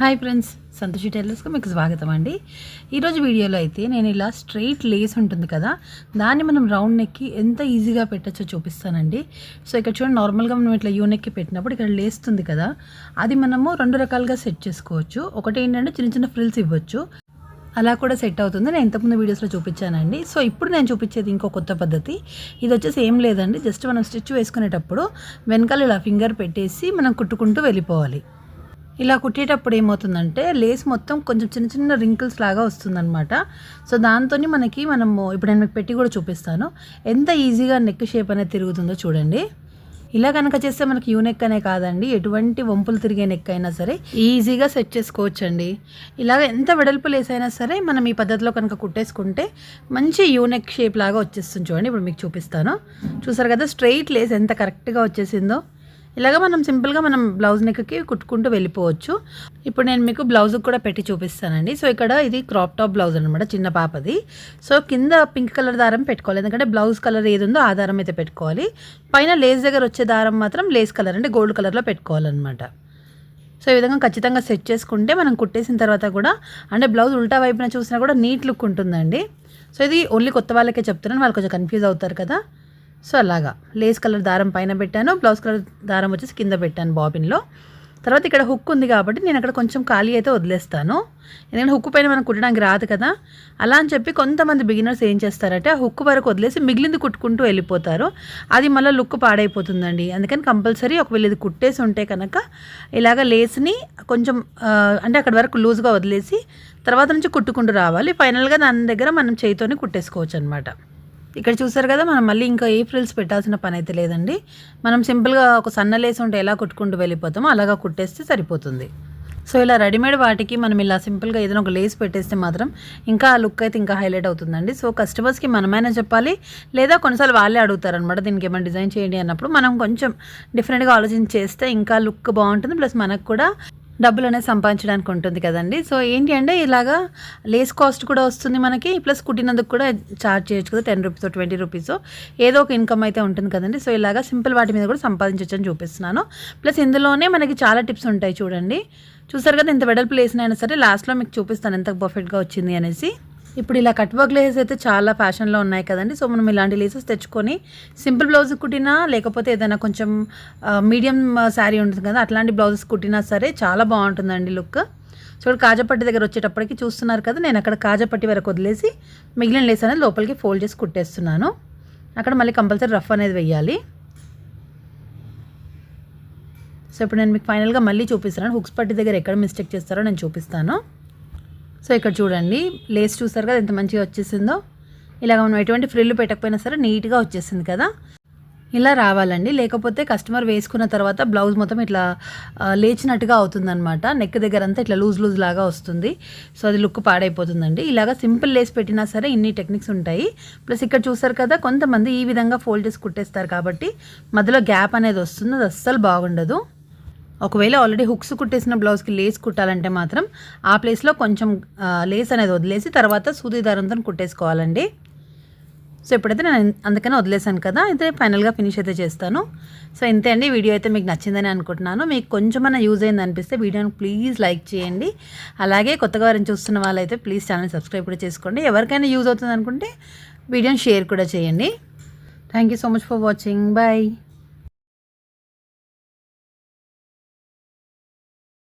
Hi friends Santoshi టైలర్స్కి మీకు స్వాగతం అండి. ఈరోజు వీడియోలో అయితే నేను ఇలా స్ట్రైట్ లేస్ ఉంటుంది కదా దాన్ని మనం రౌండ్ నెక్కి ఎంత ఈజీగా పెట్టచ్చో చూపిస్తానండి. సో ఇక్కడ చూడండి నార్మల్గా మనం ఇట్లా యూ నెక్కి పెట్టినప్పుడు ఇక్కడ లేస్తుంది కదా అది మనము రెండు రకాలుగా సెట్ చేసుకోవచ్చు. ఒకటి ఏంటంటే చిన్న చిన్న ఫ్రిల్స్ ఇవ్వచ్చు. అలా కూడా సెట్ అవుతుంది. నేను ఇంతకుముందు వీడియోస్లో చూపించానండి. సో ఇప్పుడు నేను చూపించేది ఇంకో కొత్త పద్ధతి. ఇది వచ్చేసి ఏం లేదండి. జస్ట్ మనం స్టిచ్ వేసుకునేటప్పుడు వెనకాల ఇలా ఫింగర్ పెట్టేసి మనం కుట్టుకుంటూ వెళ్ళిపోవాలి. ఇలా కుట్టేటప్పుడు ఏమవుతుందంటే లేస్ మొత్తం కొంచెం చిన్న చిన్న రింకిల్స్ లాగా వస్తుందన్నమాట. సో దాంతో మనకి మనము ఇప్పుడు నేను మీకు పెట్టి కూడా చూపిస్తాను. ఎంత ఈజీగా నెక్ షేప్ అనేది తిరుగుతుందో చూడండి. ఇలా కనుక చేస్తే మనకి యూ నెక్ అనే కాదండి ఎటువంటి వంపులు తిరిగే నెక్ అయినా సరే ఈజీగా సెట్ చేసుకోవచ్చండి. ఇలాగ ఎంత వెడల్పు లేస్ అయినా సరే మనం ఈ పద్ధతిలో కనుక కుట్టేసుకుంటే మంచి యూ నెక్ షేప్ లాగా వచ్చేస్తుంది చూడండి. ఇప్పుడు మీకు చూపిస్తాను. చూసారు కదా స్ట్రైట్ లేస్ ఎంత కరెక్ట్గా వచ్చేసిందో. ఇలాగ మనం సింపుల్గా మనం బ్లౌజ్ నెక్కి కుట్టుకుంటూ వెళ్ళిపోవచ్చు. ఇప్పుడు నేను మీకు బ్లౌజ్ కూడా పెట్టి చూపిస్తానండి. సో ఇక్కడ ఇది క్రాప్ టాప్ బ్లౌజ్ అనమాట చిన్న పాపది. సో కింద పింక్ కలర్ దారం పెట్టుకోవాలి. ఎందుకంటే బ్లౌజ్ కలర్ ఏది ఉందో ఆ దారం అయితే పెట్టుకోవాలి. పైన లేస్ దగ్గర వచ్చే దారం మాత్రం లేస్ కలర్ అంటే గోల్డ్ కలర్లో పెట్టుకోవాలన్నమాట. సో ఈ విధంగా ఖచ్చితంగా సెట్ చేసుకుంటే మనం కుట్టేసిన తర్వాత కూడా అంటే బ్లౌజ్ ఉల్టా వైపున చూసినా కూడా నీట్ లుక్ ఉంటుందండి. సో ఇది ఓన్లీ కొత్త వాళ్ళకే చెప్తున్నాను వాళ్ళు కొంచెం కన్ఫ్యూజ్ అవుతారు కదా. సో అలాగా. లేస్ కలర్ దారం పైన పెట్టాను బ్లౌజ్ కలర్ దారం వచ్చేసి కింద పెట్టాను బాబిన్లో. తర్వాత ఇక్కడ హుక్ ఉంది కాబట్టి నేను అక్కడ కొంచెం ఖాళీ అయితే వదిలేస్తాను. ఎందుకంటే హుక్ పైన మనం కుట్టడానికి రాదు కదా. అలా అని చెప్పి కొంతమంది బిగినర్స్ ఏం చేస్తారంటే ఆ హుక్ వరకు వదిలేసి మిగిలింది కుట్టుకుంటూ వెళ్ళిపోతారు. అది మళ్ళీ లుక్ పాడైపోతుందండి. అందుకని కంపల్సరీ ఒకవేళ ఇది కుట్టేసి ఉంటే కనుక ఇలాగ లేస్ని కొంచెం అంటే అక్కడ వరకు లూజ్గా వదిలేసి తర్వాత నుంచి కుట్టుకుంటూ రావాలి. ఫైనల్గా దాని దగ్గర మనం చేయితోనే కుట్టేసుకోవచ్చు అనమాట ఇక్కడ చూసారు కదా మనం మళ్ళీ ఇంకా ఏ ఫ్రిల్స్ పెట్టాల్సిన పని అయితే లేదండి. మనం సింపుల్గా ఒక సన్న లేసి ఉంటే ఎలా కుట్టుకుంటూ వెళ్ళిపోతామో అలాగా కుట్టేస్తే సరిపోతుంది. సో ఇలా రెడీమేడ్ వాటికి మనం ఇలా సింపుల్గా ఏదైనా ఒక లేస్ పెట్టేస్తే మాత్రం ఇంకా ఆ లుక్ అయితే ఇంకా హైలైట్ అవుతుందండి. సో కస్టమర్స్కి మనమైనా చెప్పాలి లేదా కొన్నిసార్లు వాళ్ళే అడుగుతారనమాట దీనికి ఏమైనా డిజైన్ చేయండి అన్నప్పుడు మనం కొంచెం డిఫరెంట్గా ఆలోచించి చేస్తే ఇంకా లుక్ బాగుంటుంది. ప్లస్ మనకు కూడా డబ్బులు అనేది సంపాదించడానికి ఉంటుంది కదండి. సో ఏంటి అంటే ఇలాగా లేస్ కాస్ట్ కూడా వస్తుంది మనకి ప్లస్ కుట్టినందుకు కూడా ఛార్జ్ చేయొచ్చు కదా టెన్ రూపీస్ ట్వంటీ రూపీస్ ఏదో ఒక ఇన్కమ్ అయితే ఉంటుంది కదండి. సో ఇలాగా సింపుల్ వాటి మీద కూడా సంపాదించవచ్చు అని చూపిస్తున్నాను. ప్లస్ ఇందులోనే మనకి చాలా టిప్స్ ఉంటాయి చూడండి. చూసారు కదా ఇంత వెడల్పు లేసినైనా సరే లాస్ట్లో మీకు చూపిస్తాను ఎంత పర్ఫెక్ట్గా వచ్చింది అనేసి. ఇప్పుడు ఇలా కట్ వర్క్ లేసెస్ అయితే చాలా ఫ్యాషన్లో ఉన్నాయి కదండి. సో మనం ఇలాంటి లేసెస్ తెచ్చుకొని సింపుల్ బ్లౌజ్ కుట్టినా లేకపోతే ఏదైనా కొంచెం మీడియం శారీ ఉంటుంది కదా అట్లాంటి బ్లౌజెస్ కుట్టినా సరే చాలా బాగుంటుందండి లుక్. సో కాజపట్టి దగ్గర వచ్చేటప్పటికి చూస్తున్నారు కదా నేను అక్కడ కాజపట్టి వరకు వదిలేసి మిగిలిన లేస్ అనేది లోపలికి ఫోల్డ్ చేసి కుట్టేస్తున్నాను. అక్కడ మళ్ళీ కంపల్సరీ రఫ్ అనేది వెయ్యాలి. సో ఇప్పుడు నేను మీకు ఫైనల్గా మళ్ళీ చూపిస్తాను. హుక్స్ పట్టి దగ్గర ఎక్కడ మిస్టేక్ చేస్తారో నేను చూపిస్తాను. సో ఇక్కడ చూడండి లేస్ చూసారు కదా ఎంత మంచిగా వచ్చేసిందో? ఇలాగ మనం ఎటువంటి ఫ్రిల్లు పెట్టకపోయినా సరే నీట్గా వచ్చేసింది కదా. ఇలా రావాలండి. లేకపోతే కస్టమర్ వేసుకున్న తర్వాత బ్లౌజ్ మొత్తం ఇట్లా లేచినట్టుగా అవుతుందన్నమాట. నెక్ దగ్గర అంతా ఇట్లా లూజ్ లూజ్ లాగా వస్తుంది. సో అది లుక్ పాడైపోతుందండి. ఇలాగ సింపుల్ లేస్ పెట్టినా సరే ఇన్ని టెక్నిక్స్ ఉంటాయి. ప్లస్ ఇక్కడ చూసారు కదా కొంతమంది ఈ విధంగా ఫోల్డ్ చేసి కుట్టేస్తారు కాబట్టి మధ్యలో గ్యాప్ అనేది వస్తుంది. అది అస్సలు బాగుండదు. ఒకవేళ ఆల్రెడీ హుక్స్ కుట్టేసిన బ్లౌజ్కి లేస్ కుట్టాలంటే మాత్రం ఆ ప్లేస్లో కొంచెం లేస్ అనేది వదిలేసి తర్వాత సూది దారంతో కుట్టేసుకోవాలండి. సో ఇప్పుడైతే నేను అందుకనే వదిలేసాను కదా అయితే ఫైనల్గా ఫినిష్ అయితే చేస్తాను. సో ఇంతే అండి వీడియో అయితే మీకు నచ్చిందని అనుకుంటున్నాను. మీకు కొంచెమన్నా యూజ్ అయింది అనిపిస్తే వీడియోని ప్లీజ్ లైక్ చేయండి. అలాగే కొత్తగా వారిని చూస్తున్న వాళ్ళైతే ప్లీజ్ ఛానల్ సబ్స్క్రైబ్ కూడా చేసుకోండి. ఎవరికైనా యూజ్ అవుతుంది అనుకుంటే వీడియోని షేర్ కూడా చేయండి. Thank you so much for watching bye